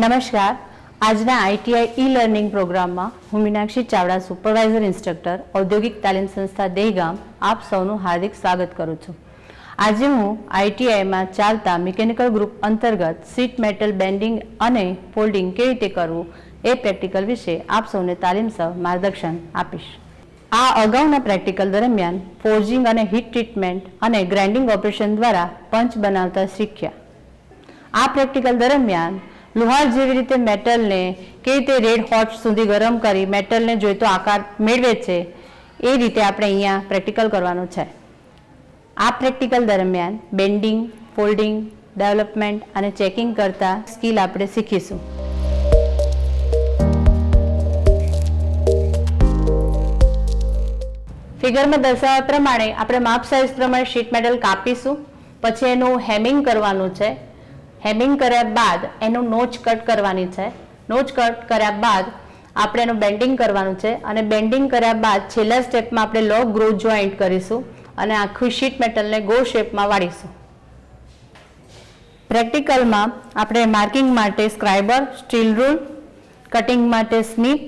નમસ્કાર. આજના ITI e learning પ્રોગ્રામમાં હું મીનાક્ષી ચાવડા, સુપરવાઇઝર ઇન્સ્ટ્રક્ટર, ઔદ્યોગિક તાલીમ સંસ્થા દેહગામ આપ સૌનું હાર્દિક સ્વાગત કરું છું. આજે હું આઈટીઆઈમાં ચાલતા મિકેનિકલ ગ્રુપ અંતર્ગત સીટ મેટલ બેન્ડિંગ અને ફોલ્ડિંગ કેવી રીતે કરવું એ પ્રેક્ટિકલ વિશે આપ સૌને તાલીમ સહ માર્ગદર્શન આપીશ. આ અગાઉના પ્રેક્ટિકલ દરમિયાન ફોર્જિંગ અને હીટ ટ્રીટમેન્ટ અને ગ્રાઇન્ડિંગ ઓપરેશન દ્વારા પંચ બનાવતા શીખ્યા. આ પ્રેક્ટિકલ દરમિયાન લુહાર જેવી રીતે મેટલને કેવી રીતે રેડ હોટ સુધી ગરમ કરી મેટલને જોઈતો આકાર મેળવે છે, એ રીતે આપણે અહીંયા પ્રેક્ટિકલ કરવાનું છે. આ પ્રેક્ટિકલ દરમિયાન બેન્ડિંગ, ફોલ્ડિંગ, ડેવલપમેન્ટ અને ચેકિંગ કરતા સ્કિલ આપણે શીખીશું. ફિગરમાં દર્શાવ્યા પ્રમાણે આપણે માપ સાઇઝ પ્રમાણે શીટ મેટલ કાપીશું. પછી એનું હેમિંગ કરવાનું છે. હેમિંગ કર્યા બાદ એનું નોચ કટ કરવાની છે. નોચ કટ કર્યા બાદ આપણે એનું બેન્ડિંગ કરવાનું છે અને બેન્ડિંગ કર્યા બાદ છેલ્લા સ્ટેપમાં આપણે લો ગ્રો જોઈન્ટ કરીશું અને આખું શીટ મેટલને ગો શેપમાં વાળીશું. પ્રેક્ટિકલમાં આપણે માર્કિંગ માટે સ્ક્રાઇબર, સ્ટીલ રૂલ, કટિંગ માટે સ્નીપ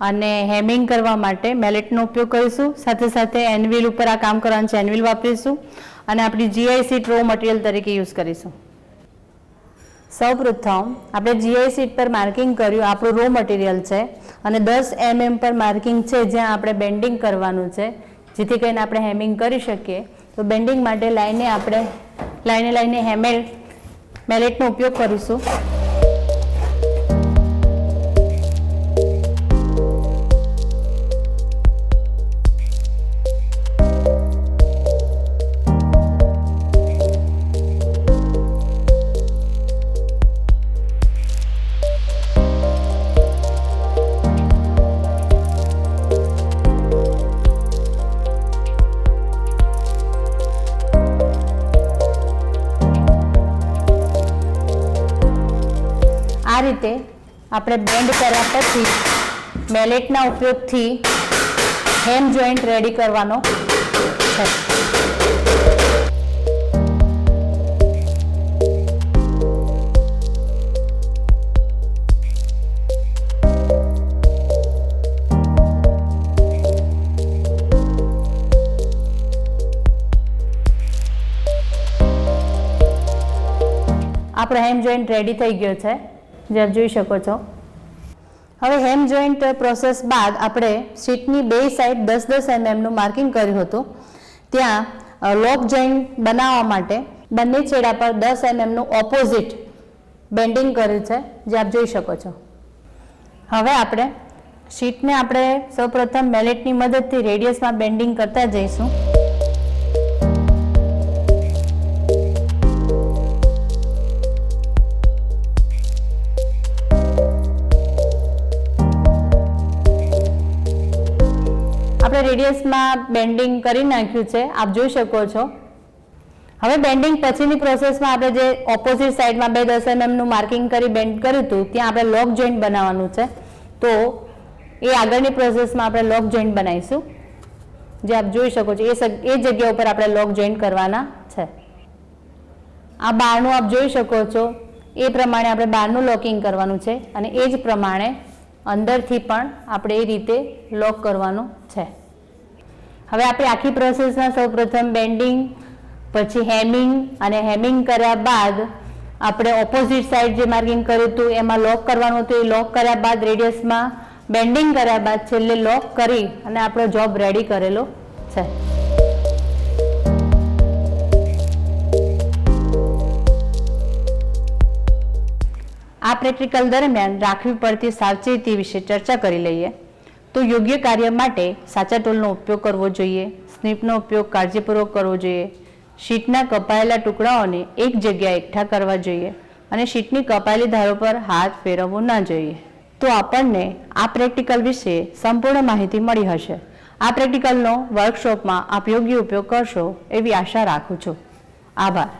અને હેમિંગ કરવા માટે મેલેટનો ઉપયોગ કરીશું. સાથે સાથે એનવિલ ઉપર આ કામ કરવાનું છે. એનવિલ વાપરીશું અને આપણી જીઆઈસી ટ્રો મટીરિયલ તરીકે યુઝ કરીશું. સૌપ્રથમ આપણે જીઆઈ સીટ પર માર્કિંગ કર્યું. આપણું રો મટીરિયલ છે. અને દસ એમએમ પર માર્કિંગ છે, જ્યાં આપણે બેન્ડિંગ કરવાનું છે. જેથી કરીને આપણે હેમિંગ કરી શકીએ. તો બેન્ડિંગ માટે લાઈને આપણે લાઈને લાઈને હેમેલ મેલેટનો ઉપયોગ કરીશું. આ રીતે આપણે બેન્ડ કર્યા પછી મેલેટના ઉપયોગથી હેમ જોઈન્ટ રેડી કરવાનો છે. આપણો હેમ જોઈન્ટ રેડી થઈ ગયો છે. જે જોઈ શકો છો. હવે હેમ જોઈન્ટ પ્રોસેસ બાદ આપણે સીટની બે સાઈડ દસ દસ એમએમનું માર્કિંગ કર્યું હતું. ત્યાં લોક જોઈન્ટ બનાવવા માટે બંને છેડા પર દસ એમએમનું ઓપોઝિટ બેન્ડિંગ કર્યું છે, જે આપ જોઈ શકો છો. હવે આપણે શીટને આપણે સૌપ્રથમ મેલેટની મદદથી રેડિયસમાં બેન્ડિંગ કરતા જઈશું. આપણે રેડિયસમાં બેન્ડિંગ કરી નાખ્યું છે, આપ જોઈ શકો છો. હવે બેન્ડિંગ પછીની પ્રોસેસમાં આપણે જે ઓપોઝિટ સાઈડમાં બે દસ એમએમનું માર્કિંગ કરી બેન્ડ કર્યું હતું, ત્યાં આપણે લોક જોઈન્ટ બનાવવાનું છે. તો એ આગળની પ્રોસેસમાં આપણે લોક જોઈન્ટ બનાવીશું. જે આપ જોઈ શકો છો, એ એ જગ્યા ઉપર આપણે લોક જોઈન્ટ કરવાના છે. આ બારનું આપ જોઈ શકો છો, એ પ્રમાણે આપણે બારનું લોકિંગ કરવાનું છે અને એ જ પ્રમાણે અંદરથી પણ આપણે એ રીતે લોક કરવાનું છે. હવે આપણે આખી પ્રોસેસમાં સૌપ્રથમ બેન્ડિંગ પછી હેમિંગ અને હેમિંગ કર્યા બાદ આપણે ઓપોઝિટ સાઈડ જે માર્કિંગ કર્યું હતું, એમાં લોક કરવાનું હતું. એ લોક કર્યા બાદ રેડિયસમાં બેન્ડિંગ કર્યા બાદ છેલ્લે લોક કરી અને આપણો જોબ રેડી કરેલો છે. આ પ્રેક્ટિકલ દરમિયાન રાખવી પડતી સાવચેતી વિશે ચર્ચા કરી લઈએ. તો યોગ્ય કાર્ય માટે સાચા ટૂલનો ઉપયોગ કરવો જોઈએ, સ્નીપનો ઉપયોગ કાળજીપૂર્વક કરવો જોઈએ, શીટના કપાયેલા ટુકડાઓને એક જગ્યાએ એકઠા કરવા જોઈએ અને શીટની કપાયેલી ધારો પર હાથ ફેરવવો ન જોઈએ. તો આપણને આ પ્રેક્ટિકલ વિશે સંપૂર્ણ માહિતી મળી હશે. આ પ્રેક્ટિકલનો વર્કશોપમાં આપ યોગ્ય ઉપયોગ કરશો એવી આશા રાખું છું. આભાર.